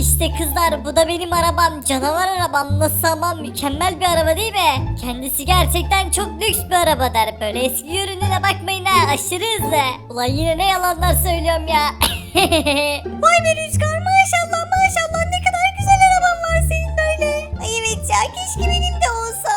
işte kızlar bu da benim arabam. Canavar arabam. Nasıl ama mükemmel bir araba değil mi? Kendisi gerçekten çok lüks bir araba der. Böyle eski görününe bakmayın ha. Aşırı hızlı. Ulan yine ne yalanlar söylüyorum ya. Vay be Rüzgar maşallah maşallah ne kadar güzel araban var senin böyle. Ay evet ya keşke benim de olsa.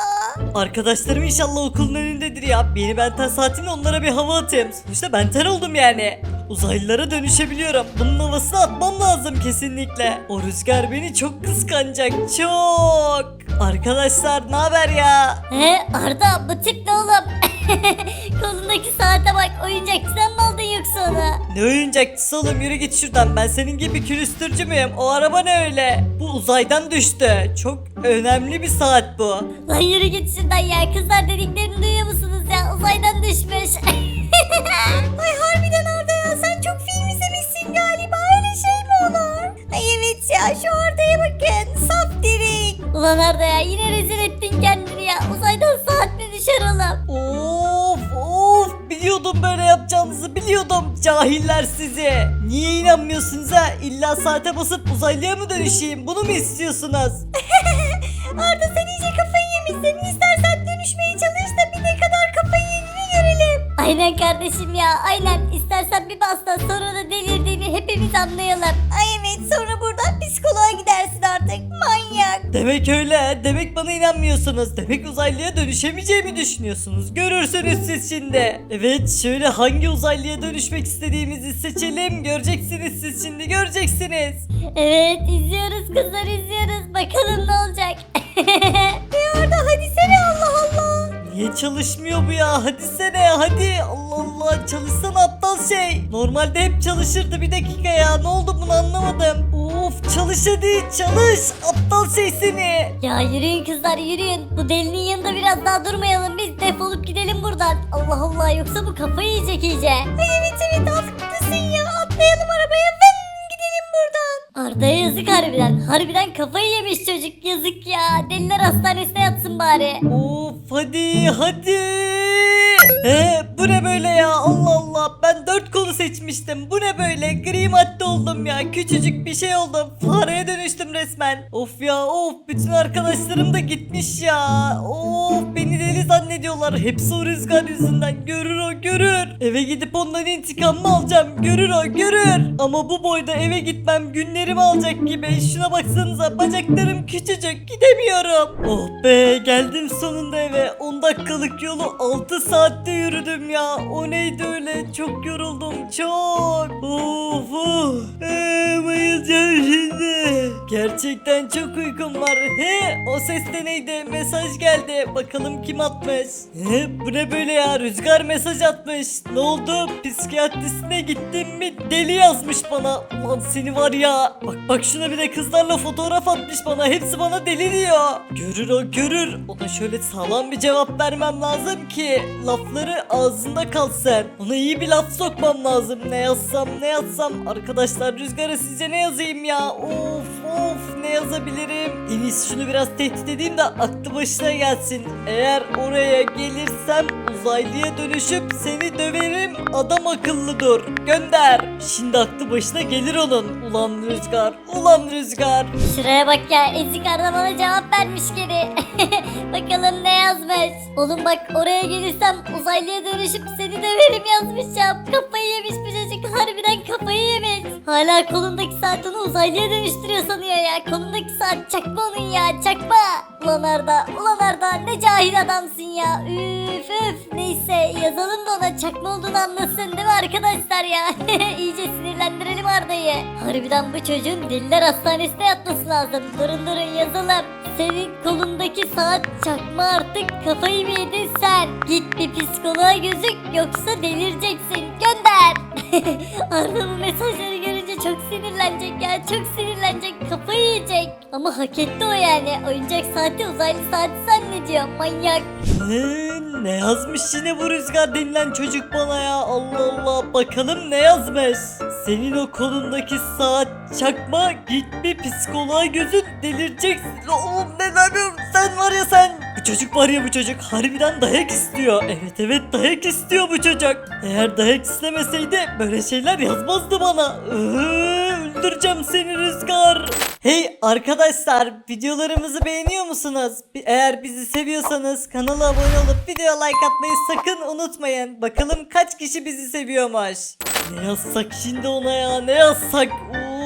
Arkadaşlarım inşallah okulun önündedir ya. Beni benten saatimle onlara bir hava atayım. Sonuçta benten oldum yani. Uzaylılara dönüşebiliyorum. Bunun havasını atmam lazım kesinlikle. O rüzgar beni çok kıskanacak. Çok. Arkadaşlar ne haber ya? He Arda bu tip ne oğlum? Kolundaki saate bak oyuncakçıdan mı aldın yoksa onu? Ne oyuncakçısı oğlum yürü git şuradan. Ben senin gibi külüstürcü müyüm? O araba ne öyle? Bu uzaydan düştü. Çok önemli bir saat bu. Lan yürü git şuradan ya kızlar dediklerini duyuyor musunuz yapacağınızı biliyordum cahiller sizi. Niye inanmıyorsunuz ha? İlla saate basıp uzaylıya mı dönüşeyim? Bunu mu istiyorsunuz? Arda sen iyice kafayı yemişsin istersen dönüşmeye çalış da bir ne kadar kafayı yediğini görelim. Aynen kardeşim ya aynen istersen bir basta sonra da delirdiğini hepimiz anlayalım. Demek öyle. Demek bana inanmıyorsunuz. Demek uzaylıya dönüşemeyeceğimi düşünüyorsunuz. Görürsünüz siz şimdi. Evet şöyle hangi uzaylıya dönüşmek istediğimizi seçelim. Göreceksiniz siz şimdi göreceksiniz. Evet izliyoruz kızlar izliyoruz bakalım ne olacak. e Arda hadi sene Allah Allah. Niye çalışmıyor bu ya? Hadi sene hadi. Allah Allah çalışsana aptal şey. Normalde hep çalışırdı bir dakika ya. Ne oldu bunu anlamadım. Of çalış hadi çalış. Aptal şey seni. Ya yürüyün kızlar yürüyün. Bu delinin yanında biraz daha durmayalım biz defolup gidelim buradan. Allah Allah yoksa bu kafayı yiyecek iyice. Ay evet evet haklısın ya atlayalım arabaya vın gidelim buradan. Arda'ya yazık harbiden. Harbiden kafayı yemiş çocuk yazık ya. Deliler hastanesine yatsın bari. Of hadi hadi. He bu ne böyle ya Allah Allah ben dört kolu seçmiştim. Bu ne böyle? Gri madde oldum ya. Küçücük bir şey oldum. Fareye dönüştüm resmen. Of ya of. Bütün arkadaşlarım da gitmiş ya. Of beni deli zannediyorlar. Hepsi o rüzgar yüzünden. Görür o görür. Eve gidip ondan intikamımı alacağım. Görür o görür. Ama bu boyda eve gitmem günlerimi alacak gibi. Şuna baksanıza bacaklarım küçücük. Gidemiyorum. Oh be geldim sonunda eve. 10 dakikalık yolu 6 saatte yürüdüm ya. O neydi öyle çok yoruldum çok. Of of. Ee, şimdi. Gerçekten çok uykum var. He o ses de neydi? Mesaj geldi. Bakalım kim atmış? He bu ne böyle ya? Rüzgar mesaj atmış. Ne oldu? Psikiyatrisine gittim mi? Deli yazmış bana. Ulan seni var ya. Bak bak şuna bir de kızlarla fotoğraf atmış bana. Hepsi bana deli diyor. Görür o görür. Ona şöyle sağlam bir cevap vermem lazım ki lafları ağzında kalsın. Ona iyi bir laf sokmam lazım. Ne yazsam ne yazsam. Arkadaşlar rüzgara sizce ne yazayım ya? Of of ne yazabilirim en iyisi şunu biraz tehdit edeyim de aklı başına gelsin eğer oraya gelirsem uzaylıya dönüşüp seni döverim adam akıllı dur gönder şimdi aklı başına gelir onun ulan rüzgar ulan rüzgar Şuraya bak ya ezik Arda bana cevap vermiş geri. Bakalım ne yazmış. Oğlum bak oraya gelirsem uzaylıya dönüşüp seni döverim yazmış ya. Kafayı yemiş bu çocuk harbiden kafayı yemiş. Hala kolundaki saat onu uzaylıya dönüştürüyor ya. Kolundaki saat çakma onun ya çakma. Ulan Arda ulan Arda ne cahil adamsın ya. Üf üf neyse yazalım da ona çakma olduğunu anlasın değil mi arkadaşlar ya. İyice sinirlendirelim Arda'yı. Harbiden bu çocuğun deliler hastanesine yatması lazım. Durun durun yazalım. Senin kolundaki saat çakma artık kafayı mı yedin sen? Git bir psikoloğa gözük yoksa delireceksin. Gönder. Arda bu mesajları görünce çok sinirlenecek ya. Çok sinirlenecek. Kafayı yiyecek. Ama hak etti o yani. Oyuncak saati uzaylı saati zannediyor. Manyak. Ee, ne yazmış yine bu rüzgar denilen çocuk bana ya Allah Allah bakalım ne yazmış Senin o kolundaki saat çakma git bir psikoloğa gözün delireceksin Oğlum ne demiyorum sen var ya sen Çocuk var ya bu çocuk harbiden dayak istiyor Evet evet dayak istiyor bu çocuk Eğer dayak istemeseydi böyle şeyler yazmazdı bana Öldüreceğim seni rüzgar Hey arkadaşlar videolarımızı beğeniyor musunuz? Eğer bizi seviyorsanız kanala abone olup video like atmayı sakın unutmayın. Bakalım kaç kişi bizi seviyormuş. Ne yazsak şimdi ona ya ne yazsak?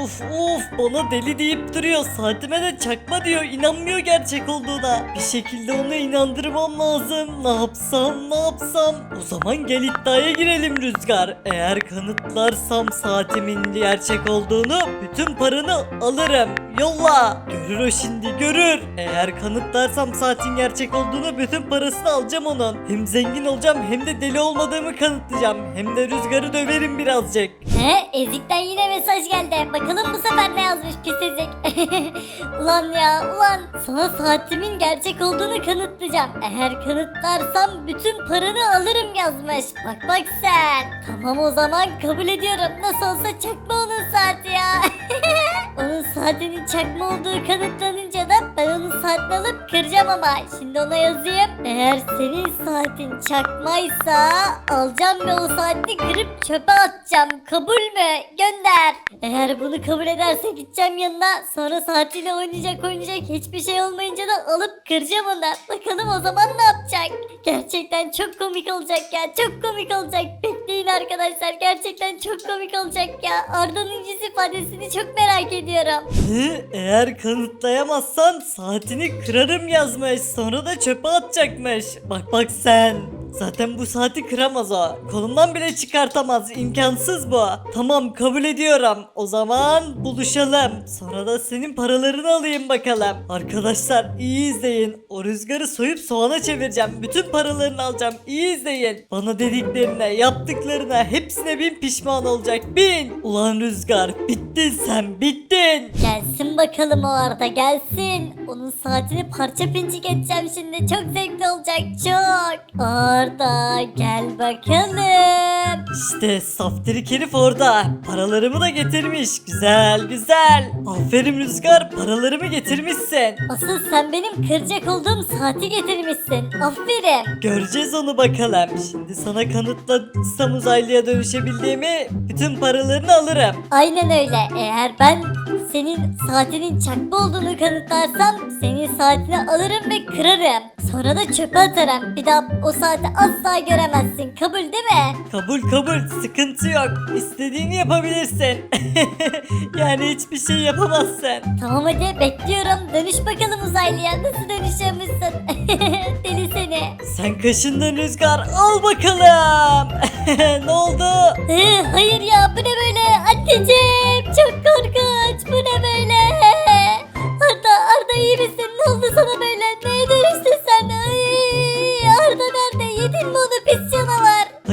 Uf uf bana deli deyip duruyor. Saatime de çakma diyor. inanmıyor gerçek olduğuna. Bir şekilde onu inandırmam lazım. Ne yapsam ne yapsam? O zaman gel iddiaya girelim Rüzgar. Eğer kanıtlarsam saatimin gerçek olduğunu bütün paranı alırım. Yolla. Görür o şimdi görür. Eğer kanıtlarsam saatin gerçek olduğunu bütün parasını alacağım onun. Hem zengin olacağım hem de deli olmadığımı kanıtlayacağım. Hem de Rüzgar'ı döverim birazcık. He ezikten yine mesaj geldi. Bakalım bu sefer ne yazmış pis ezik. ulan ya ulan sana saatimin gerçek olduğunu kanıtlayacağım. Eğer kanıtlarsam bütün paranı alırım yazmış. Bak bak sen. Tamam o zaman kabul ediyorum. Nasıl olsa çakma onun saati ya. onun saatinin çakma olduğu kanıtlanınca da ben saatini alıp kıracağım ama. Şimdi ona yazayım. Eğer senin saatin çakmaysa alacağım ve o saati kırıp çöpe atacağım. Kabul mü? Gönder. Eğer bunu kabul ederse gideceğim yanına. Sonra saatiyle oynayacak oynayacak. Hiçbir şey olmayınca da alıp kıracağım onu. Bakalım o zaman ne yapacak? Gerçekten çok komik olacak ya. Çok komik olacak. Bekleyin arkadaşlar. Gerçekten çok komik olacak ya. Arda'nın yüz ifadesini çok merak ediyorum. Hı, eğer kanıtlayamazsan saatini kırarım yazmış. Sonra da çöpe atacakmış. Bak bak sen. Zaten bu saati kıramaz o. Kolundan bile çıkartamaz. İmkansız bu. Tamam kabul ediyorum. O zaman buluşalım. Sonra da senin paralarını alayım bakalım. Arkadaşlar iyi izleyin. O rüzgarı soyup soğana çevireceğim. Bütün paralarını alacağım. İyi izleyin. Bana dediklerine, yaptıklarına hepsine bin pişman olacak. Bin. Ulan rüzgar bittin sen bittin. Gelsin bakalım o Arda gelsin. Onun saatini parça pincik edeceğim şimdi. Çok zevkli olacak çok. Arda gel bakalım. İşte saftirik herif orada. Paralarımı da getirmiş. Güzel güzel. Aferin Rüzgar paralarımı getirmişsin. Asıl sen benim kıracak olduğum saati getirmişsin. Aferin. Göreceğiz onu bakalım. Şimdi sana kanıtlasam uzaylıya dönüşebildiğimi bütün paralarını alırım. Aynen öyle. Eğer ben senin saatinin çakma olduğunu kanıtlarsam senin saatini alırım ve kırarım. Sonra da çöpe atarım. Bir daha o saati asla göremezsin. Kabul değil mi? Kabul kabul sıkıntı yok. İstediğini yapabilirsin. yani hiçbir şey yapamazsın. Tamam hadi bekliyorum. Dönüş bakalım uzaylıya. Nasıl dönüşüyormuşsun? Deli seni. Sen kaşındın Rüzgar al bakalım. ne oldu? Ee, hayır ya bu ne böyle? Anneciğim çok korkunç. Bu ne böyle? Arda Arda iyi misin? Ne oldu sana böyle? Neye dönüştün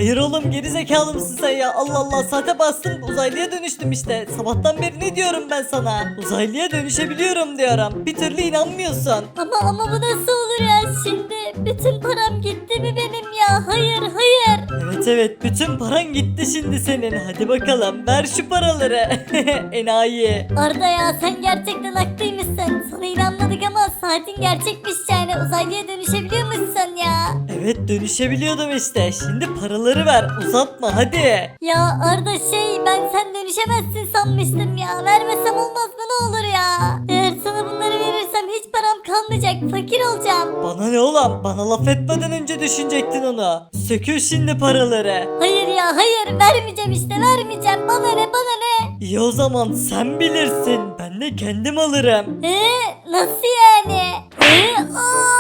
Hayır oğlum geri zekalı mısın sen ya? Allah Allah saate bastım uzaylıya dönüştüm işte. Sabahtan beri ne diyorum ben sana? Uzaylıya dönüşebiliyorum diyorum. Bir türlü inanmıyorsun. Ama ama bu nasıl olur ya şimdi? Bütün param gitti mi benim ya? Hayır hayır. Evet evet bütün paran gitti şimdi senin. Hadi bakalım ver şu paraları. Enayi. Arda ya sen gerçekten haklıymışsın. Sana inanmadık ama saatin gerçekmiş yani. Uzaylıya dönüşebiliyor musun ya? Evet dönüşebiliyordum işte. Şimdi paraları ver uzatma hadi. Ya Arda şey ben sen dönüşemezsin sanmıştım ya. Vermesem olmaz mı ne olur ya? Eğer sana bunları verirsem hiç param kalmayacak. Fakir olacağım. Bana ne oğlum? Bana laf etmeden önce düşünecektin onu. Sökül şimdi paraları. Hayır ya hayır vermeyeceğim işte vermeyeceğim. Bana ne bana ne? İyi o zaman sen bilirsin. Ben de kendim alırım. Ee, nasıl yani? Ee, aa!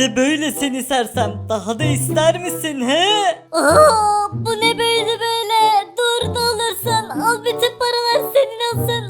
İşte böyle seni sersem. Daha da ister misin he? Aa, bu ne böyle böyle? Dur da olursun. Al bütün paralar senin olsun.